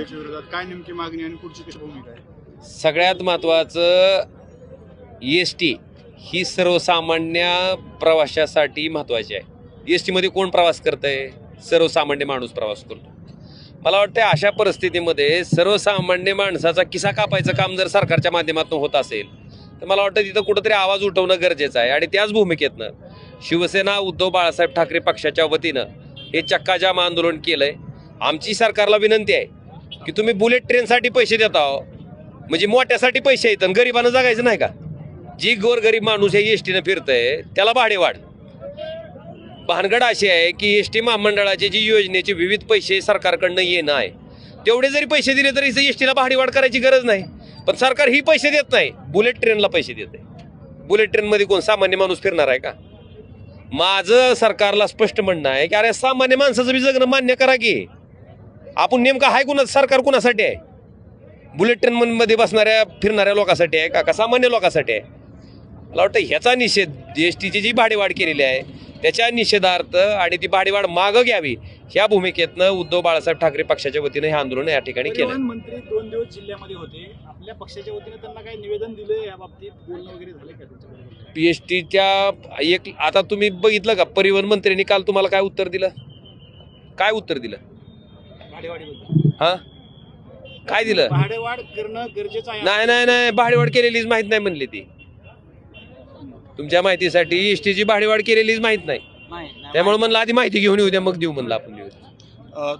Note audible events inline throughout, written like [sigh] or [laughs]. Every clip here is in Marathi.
घोडेच्या विरोधात काय नेमकी मागणी आणि पुढची कशी भूमिका आहे? सगळ्यात महत्त्वाचं एस टी ही सर्वसामान्य प्रवाशासाठी महत्त्वाची आहे. एस टीमध्ये कोण प्रवास करत आहे सर्वसामान्य माणूस प्रवास करतो. मला वाटतं अशा परिस्थितीमध्ये सर्वसामान्य माणसाचा किसा कापायचं काम जर सरकारच्या माध्यमातून होत असेल तर मला वाटतं तिथं कुठंतरी आवाज उठवणं गरजेचं आहे. आणि त्याच भूमिकेतनं शिवसेना उद्धव बाळासाहेब ठाकरे पक्षाच्या वतीनं हे चक्काजाम आंदोलन केलंय. आमची सरकारला विनंती आहे की तुम्ही बुलेट ट्रेनसाठी पैसे देता हो. म्हणजे मोठ्यासाठी पैसे आहेत आणि गरिबानं जगायचं नाही का? जी गोरगरीब माणूस हे एस टीनं फिरतंय त्याला भाडे वाढ. भानगड अशी आहे की एस टी महामंडळाचे जी योजनेचे विविध पैसे सरकारकडनं येणं आहे. तेवढे जरी पैसे दिले तरी एस टीला भाडेवाढ करायची गरज नाही. पण सरकार ही पैसे देत नाही. बुलेट ट्रेनला पैसे देत. आहे बुलेट ट्रेनमध्ये कोण सामान्य माणूस फिरणार आहे का? माझं सरकारला स्पष्ट म्हणणं आहे की अरे सामान्य माणसाचं बी जगणं मान्य करा की. आपण नेमकं आहे कुणा सरकार कुणासाठी आहे? बुलेट ट्रेनमध्ये बसणाऱ्या फिरणाऱ्या लोकांसाठी आहे का? का सामान्य लोकांसाठी आहे? मला वाटतं ह्याचा निषेध जी एस टीची जी भाडेवाढ केलेली आहे त्याच्या निषेधार्थ आणि ती भाडेवाढ मागं घ्यावी ह्या भूमिकेतनं उद्धव बाळासाहेब ठाकरे पक्षाच्या वतीनं हे आंदोलन या ठिकाणी केलं. मंत्री दोन दिवस जिल्ह्यामध्ये होते. आपल्या पक्षाच्या वतीने त्यांना काही निवेदन दिलं या बाबतीत? बोलणं वगैरे झालं पी एस टीच्या एक आता तुम्ही बघितलं का? परिवहन मंत्र्यांनी काल तुम्हाला काय उत्तर दिलं? काय उत्तर दिलं? हां? काय दिलं? भाडेवाढ करणं गरजेचं आहे. नाही नाही नाही भाडेवाढ केलेलीच माहीत नाही म्हणली ती. तुमच्या माहितीसाठी एस टीची भाडेवाढ केलेलीच माहीत नाही. त्यामुळे म्हणलं आधी माहिती घेऊन येऊ द्या मग देऊ म्हणलं आपण देऊ.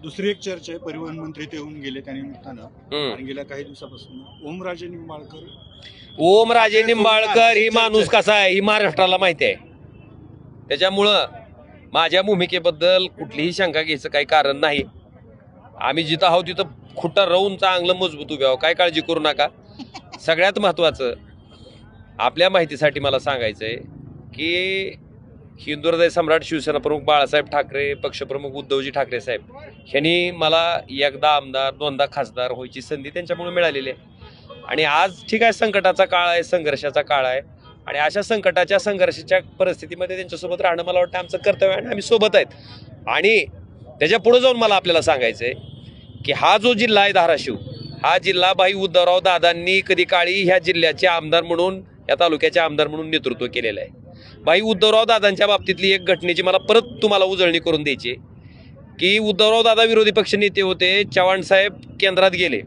दुसरी एक चर्चा आहे परिवहन मंत्री ते होऊन गेले त्या निमित्तानं. आणि गेल्या काही दिवसापासून ओमराजे निंबाळकर ओम राजे निंबाळकर ही माणूस कसा आहे ही महाराष्ट्राला माहिती आहे. त्याच्यामुळं माझ्या भूमिकेबद्दल कुठलीही शंका घ्यायचं काही कारण नाही. आम्ही जिथं आहोत तिथं खुट्टा राहून चांगलं मजबूत उभे आहोत. काय काळजी करू नका. सगळ्यात महत्त्वाचं आपल्या माहितीसाठी मला सांगायचं आहे की हिंदुहृदय सम्राट शिवसेना प्रमुख बाळासाहेब ठाकरे पक्षप्रमुख उद्धवजी ठाकरे साहेब ह्यांनी मला एकदा आमदार दोनदा खासदार व्हायची संधी त्यांच्यामुळे मिळालेली आहे. आणि आज ठीक आहे संकटाचा काळ आहे संघर्षाचा काळ आहे. आणि अशा संकटाच्या संघर्षाच्या परिस्थितीमध्ये त्यांच्यासोबत राहणं मला वाटतं आमचं कर्तव्य आणि आम्ही सोबत आहेत. आणि त्याच्या पुढे जाऊन मला आपल्याला सांगायचं आहे की हा जो जिल्हा आहे धाराशिव हा जिल्हा भाई उद्धवराव दादांनी कधी काळी ह्या जिल्ह्याचे आमदार म्हणून या तालुक्याचे आमदार म्हणून नेतृत्व केलेलं आहे. भाई उद्धवराव दादांच्या बाबतीतली एक घटनेची मला परत तुम्हाला उजळणी करून द्यायची की उद्धवराव दादा विरोधी पक्ष नेते होते चव्हाण साहेब केंद्रात गेले.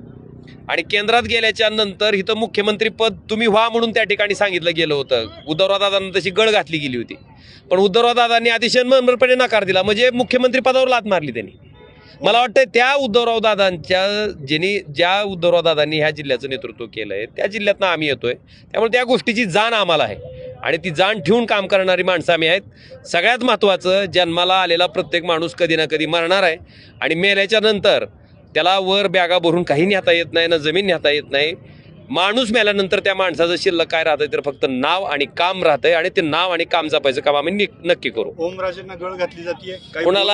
आणि केंद्रात गेल्याच्यानंतर इथं मुख्यमंत्री पद तुम्ही व्हा म्हणून त्या ठिकाणी सांगितलं गेलं होतं. उद्धवराव दादांना तशी गळ घातली गेली होती. पण उद्धवराव दादांनी अतिशय मनमरपणे नकार दिला. म्हणजे मुख्यमंत्री पदावर लात मारली त्यांनी. मला वाटतं त्या उद्धवराव दादांच्या ज्यांनी ज्या उद्धवराव दादांनी ह्या जिल्ह्याचं नेतृत्व केलं आहे त्या जिल्ह्यातनं आम्ही येतोय. त्यामुळे त्या गोष्टीची जाण आम्हाला आहे. आणि ती जाण ठेवून काम करणारी माणसं आम्ही आहेत. सगळ्यात महत्त्वाचं जन्माला आलेला प्रत्येक माणूस कधी ना कधी मरणार आहे. आणि मेल्याच्या नंतर त्याला वर बॅगा भरून काही नेता येत नाही ना जमीन नेता येत नाही. माणूस मेल्यानंतर त्या माणसाचं शिल्लक काय राहतंय तर फक्त नाव आणि काम राहतंय आणि ते नाव आणि काम जपायचं काम आम्ही नक्की करू. ओमराजेंना गळ घातली जाते कोणाला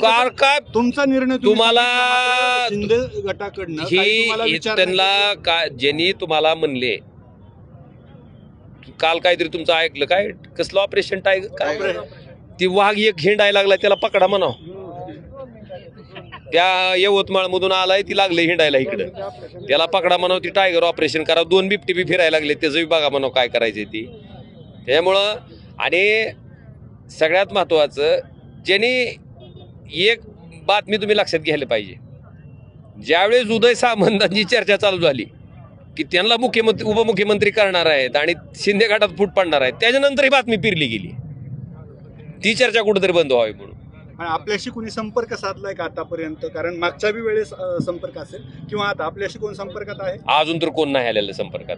कार काय तुमचा निर्णय तुम्ही तुम्हाला- गटाकडनं ही त्यांना का ज्यांनी तुम्हाला म्हणले काल काहीतरी तुमचं ऐकलं काय? कसलं ऑपरेशन टायगर काय ती वाघ एक हिंडायला लागला त्याला पकडा म्हणाव. त्या यवतमाळमधून आलाय ती लागले हिंडायला इकडं. त्याला पकडा म्हणाव ती टायगर ऑपरेशन करा. दोन बिबटी बी फिरायला लागले त्याचं विभागा बघा म्हणाव काय करायचे ती. त्यामुळं आणि सगळ्यात महत्वाचं ज्यांनी एक बातमी तुम्ही लक्षात घ्यायला पाहिजे. ज्यावेळेस उदय सामंतांची चर्चा चालू झाली की त्यांना मुख्यमंत्री उपमुख्यमंत्री करणार आहेत आणि शिंदे गटात फूट पडणार आहेत त्याच्यानंतर ही बातमी पिरली गेली. ती चर्चा कुठेतरी बंद व्हावी म्हणून. आणि आपल्याशी कोणी संपर्क साधलाय का आतापर्यंत? कारण मागच्या बी वेळेस संपर्क असेल किंवा आता आपल्याशी कोण संपर्कात आहे? अजून तर कोण नाही आलेलं संपर्कात.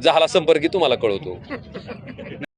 झाला संपर्क तुम्हाला कळवतो. [laughs]